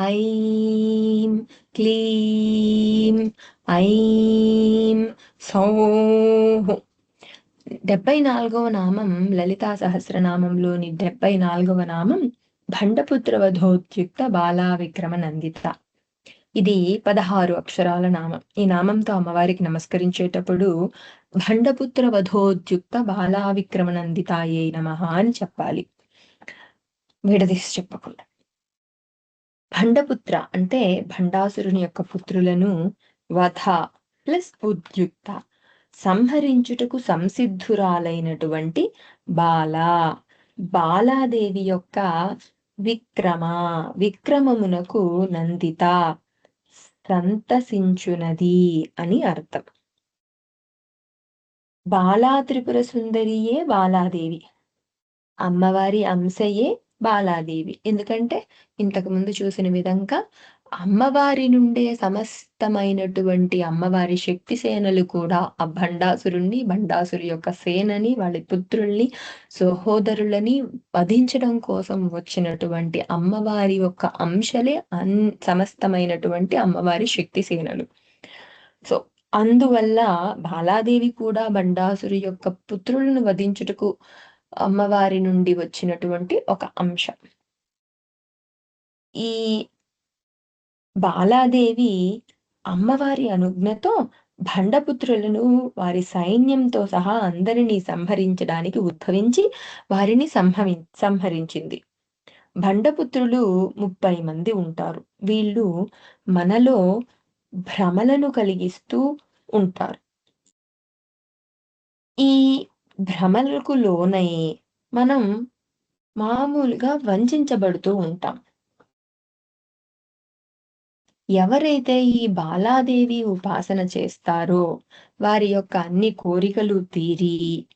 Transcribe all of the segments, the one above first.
ఐం క్లీం ఐం సౌః. డెబ్బై నాలుగవ నామం లలితా సహస్రనామంలోని డెబ్బై నాలుగవ నామం భండపుత్ర వధోద్యుక్త బాలా విక్రమ నందిత ఇది పదహారు అక్షరాల నామం. ఈ నామంతో అమ్మవారికి నమస్కరించేటప్పుడు భండపుత్ర వధోద్యుక్త బాలా విక్రమ నందితాయే నమ అని చెప్పాలి. విడదీసి చెప్పకుండా. భండపుత్ర అంటే భండాసురుని యొక్క పుత్రులను వధ ప్లస్ ఉద్యుక్త. సంహరించుటకు సంసిద్ధురాలైనటువంటి బాల. బాలాదేవి యొక్క విక్రమ. విక్రమమునకు నందిత. సంతసించునది అని అర్థం. బాలా త్రిపుర సుందరియే బాలాదేవి. అమ్మవారి అంశయే బాలాదేవి. ఎందుకంటే ఇంతకు ముందు చూసిన విధంగా అమ్మవారి నుండే సమస్తమైనటువంటి అమ్మవారి శక్తి సేనలు కూడా ఆ భండాసురుణ్ణి భండాసురు యొక్క సేనని వాళ్ళ పుత్రుల్ని సహోదరులని వధించడం కోసం వచ్చినటువంటి అమ్మవారి యొక్క అంశలే అన్ సమస్తమైనటువంటి అమ్మవారి శక్తి సేనలు. సో అందువల్ల బాలాదేవి కూడా భండాసురు యొక్క పుత్రులను వధించుటకు అమ్మవారి నుండి వచ్చినటువంటి ఒక అంశం. ఈ బాలాదేవి అమ్మవారి అనుజ్ఞతో భండపుత్రులను వారి సైన్యంతో సహా అందరినీ సంహరించడానికి ఉద్భవించి వారిని సంహవి సంహరించింది. భండపుత్రులు ముప్పై మంది ఉంటారు. వీళ్ళు మనలో భ్రమలను కలిగిస్తూ ఉంటారు. ఈ భ్రమలకు లోనై మనం మామూలుగా వంచబడుతూ ఉంటాం. ఎవరైతే ఈ బాలాదేవి ఉపాసన చేస్తారో వారి యొక్క అన్ని కోరికలు తీరి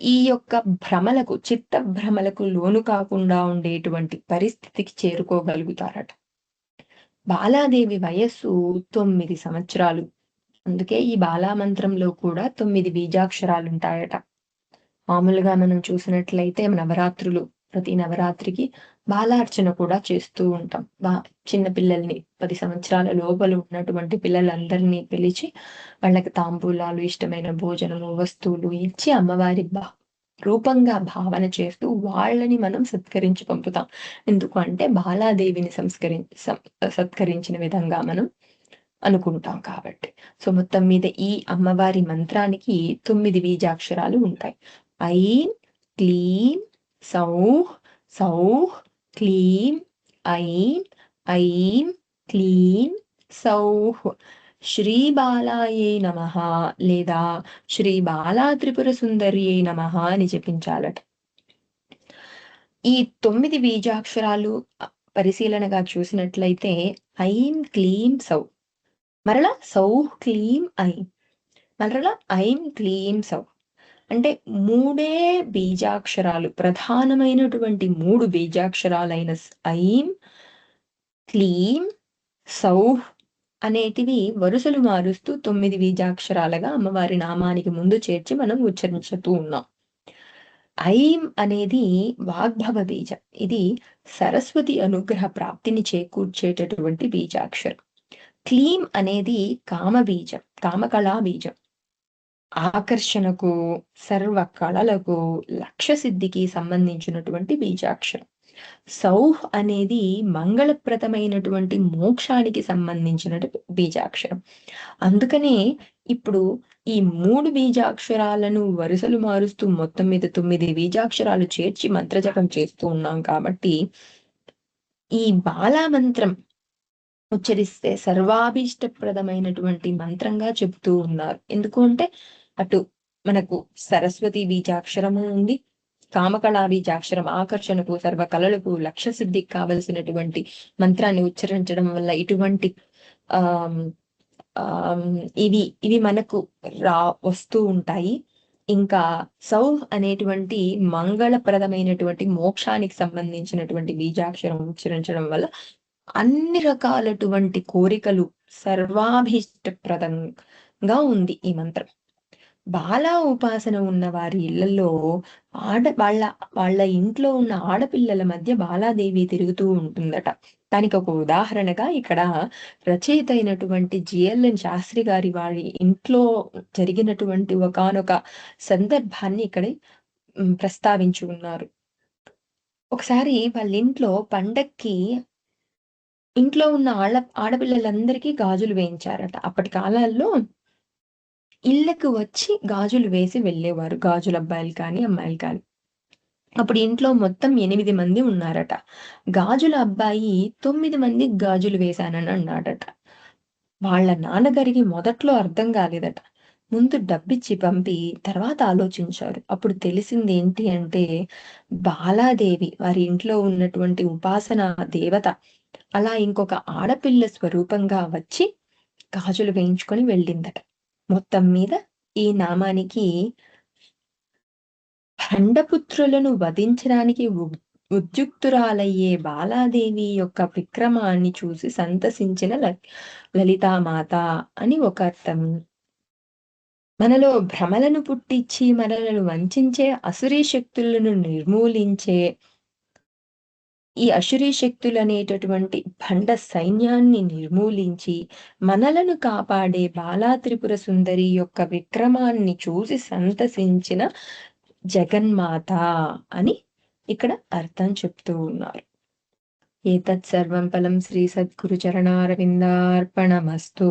ఈ యొక్క భ్రమలకు చిత్త భ్రమలకు లోను కాకుండా ఉండేటువంటి పరిస్థితికి చేరుకోగలుగుతారట. బాలాదేవి వయస్సు తొమ్మిది సంవత్సరాలు. అందుకే ఈ బాలా మంత్రంలో కూడా తొమ్మిది బీజాక్షరాలు ఉంటాయట. మామూలుగా మనం చూసినట్లయితే నవరాత్రులు ప్రతి నవరాత్రికి బాలార్చన కూడా చేస్తూ ఉంటాం. బా చిన్న పిల్లల్ని పది సంవత్సరాల లోపల ఉన్నటువంటి పిల్లలందరినీ పిలిచి వాళ్ళకి తాంబూలాలు ఇష్టమైన భోజనము వస్తువులు ఇచ్చి అమ్మవారి బా రూపంగా భావన చేస్తూ వాళ్ళని మనం సత్కరించి పంపుతాం. ఎందుకు అంటే బాలాదేవిని సంస్కరి సత్కరించిన విధంగా మనం అనుకుంటాం కాబట్టి. సో మొత్తం మీద ఈ అమ్మవారి మంత్రానికి తొమ్మిది బీజాక్షరాలు ఉంటాయి. ఐన్ క్లీం సౌహ్ సౌహ్ క్లీం ఐన్ ఐం క్లీం సౌహ్ శ్రీ బాలాయే నమ లేదా శ్రీ బాలా త్రిపుర సుందర్యే నమ అని జపించాలట ఈ తొమ్మిది బీజాక్షరాలు పరిశీలనగా చూసినట్లయితే ఐం క్లీం సౌ మరలా సౌ క్లీం ఐం మరలా ఐం క్లీం సౌ అంటే మూడే బీజాక్షరాలు ప్రధానమైనటువంటి మూడు బీజాక్షరాలైన ఐం క్లీం సౌహ్ అనేటివి వరుసలు మారుస్తూ తొమ్మిది బీజాక్షరాలుగా అమ్మవారి నామానికి ముందు చేర్చి మనం ఉచ్చరించుతూ ఉన్నాం. ఐం అనేది వాగ్భవ బీజం. ఇది సరస్వతి అనుగ్రహ ప్రాప్తిని చేకూర్చేటటువంటి బీజాక్షరం. క్లీం అనేది కామ బీజం కామకళా బీజం ఆకర్షణకు సర్వ కళలకు లక్ష్య సిద్ధికి సంబంధించినటువంటి బీజాక్షరం. సౌహ్ అనేది మంగళప్రదమైనటువంటి మోక్షానికి సంబంధించిన బీజాక్షరం. అందుకనే ఇప్పుడు ఈ మూడు బీజాక్షరాలను వరుసలు మారుస్తూ మొత్తం మీద తొమ్మిది బీజాక్షరాలు చేర్చి మంత్రజపం చేస్తూ ఉన్నాం కాబట్టి ఈ బాలా మంత్రం ఉచ్చరిస్తే సర్వాభీష్టప్రదమైనటువంటి మంత్రంగా చెబుతూ ఉన్నారు. ఎందుకు అంటే అటు మనకు సరస్వతి బీజాక్షరము ఉంది. కామకళా బీజాక్షరం ఆకర్షణకు సర్వ కళలకు లక్ష్య సిద్ధికి కావలసినటువంటి మంత్రాన్ని ఉచ్చరించడం వల్ల ఇటువంటి ఆ ఇవి ఇవి మనకు రా వస్తూ ఉంటాయి. ఇంకా సౌ అనేటువంటి మంగళప్రదమైనటువంటి మోక్షానికి సంబంధించినటువంటి బీజాక్షరం ఉచ్చరించడం వల్ల అన్ని రకాలటువంటి కోరికలు సర్వాభీష్టప్రదంగా ఉంది ఈ మంత్రం బాల ఉపాసన ఉన్న వారి ఇళ్ళలో ఆడ వాళ్ళ వాళ్ళ ఇంట్లో ఉన్న ఆడపిల్లల మధ్య బాలాదేవి తిరుగుతూ ఉంటుందట దానికి ఒక ఉదాహరణగా ఇక్కడ రచయిత అయినటువంటి జిఎల్ఎన్ శాస్త్రి గారి వారి ఇంట్లో జరిగినటువంటి ఒకానొక సందర్భాన్ని ఇక్కడ ప్రస్తావించి ఉన్నారు. ఒకసారి వాళ్ళ ఇంట్లో పండక్కి ఇంట్లో ఉన్న ఆళ్ళ ఆడపిల్లలందరికీ గాజులు వేయించారట. అప్పటి కాలాల్లో ఇళ్ళకు వచ్చి గాజులు వేసి వెళ్ళేవారు. గాజులు అబ్బాయిలు కానీ, అమ్మాయిలు కానీ. అప్పుడు ఇంట్లో మొత్తం ఎనిమిది మంది ఉన్నారట. గాజుల అబ్బాయి తొమ్మిది మంది గాజులు వేశానని అన్నాడట. వాళ్ళ నాన్నగారికి మొదట్లో అర్థం కాలేదట. ముందు డబ్బిచ్చి పంపి తర్వాత ఆలోచించారు. అప్పుడు తెలిసింది ఏంటి అంటే బాలాదేవి వారి ఇంట్లో ఉన్నటువంటి ఉపాసన దేవత అలా ఇంకొక ఆడపిల్ల స్వరూపంగా వచ్చి గాజులు వేయించుకొని వెళ్ళిందట. మొత్తం మీద ఈ నామానికి ఖండపుత్రులను వధించడానికి ఉ ఉద్యుక్తురాలయ్యే బాలాదేవి యొక్క విక్రమాన్ని చూసి సంతసించిన ల లలితామాత అని ఒక అర్థం. మనలో భ్రమలను పుట్టించి మనలను వంచించే అసురీ శక్తులను నిర్మూలించే ఈ అసురీ శక్తులనేటటువంటి భండ సైన్యాన్ని నిర్మూలించి మనలను కాపాడే బాలా త్రిపుర సుందరి యొక్క విక్రమాన్ని చూసి సంతసించిన జగన్మాత అని ఇక్కడ అర్థం చెప్తూ ఉన్నారు. ఏతత్ సర్వం ఫలం శ్రీ సద్గురు చరణారవిందార్పణమస్తు.